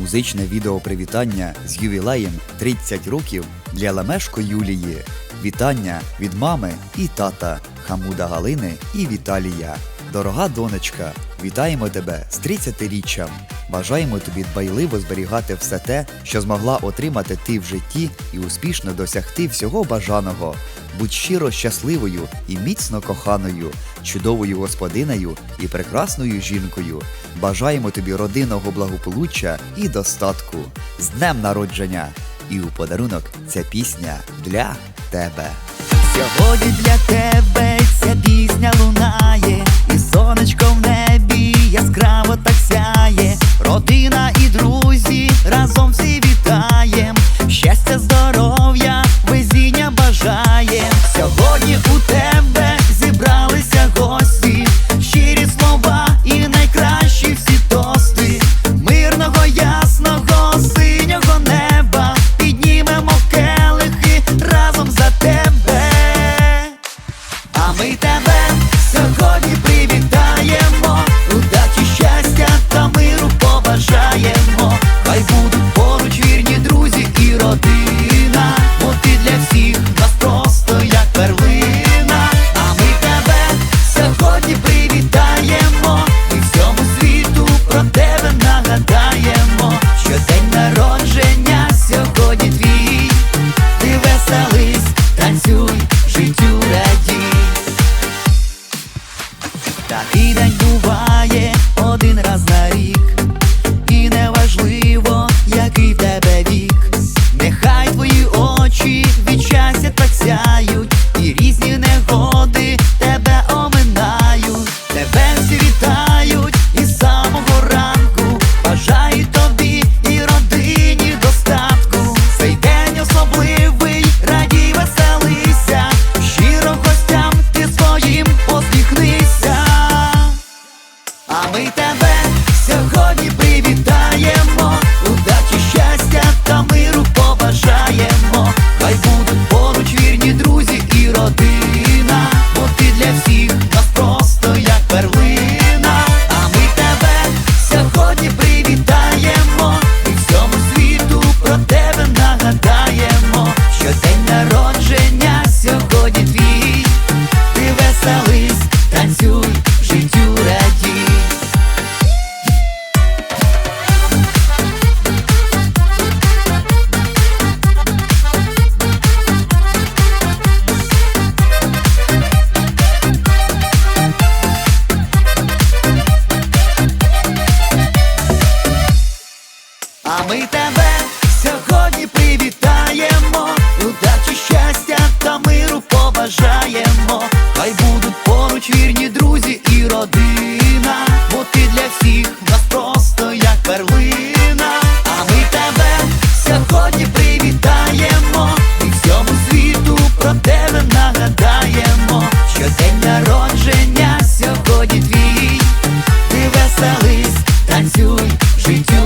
Музичне відео привітання з ювілеєм 30 років для Лемешко Юлії. Вітання від мами і тата Хамуда Галини і Віталія. Дорога донечка, вітаємо тебе з 30-річчям. Бажаємо тобі дбайливо зберігати все те, що змогла отримати ти в житті і успішно досягти всього бажаного. Будь щиро щасливою і міцно коханою, чудовою господинею і прекрасною жінкою. Бажаємо тобі родинного благополуччя і достатку. З днем народження! І у подарунок ця пісня для тебе. Сьогодні для тебе сьогодні привітаємо, і всьому світу про тебе нагадаємо, що день народження сьогодні твій. Ти веселись, танцюй, життю радій. Такий день буває один раз на рік, Mây веселись, танцюй, життю.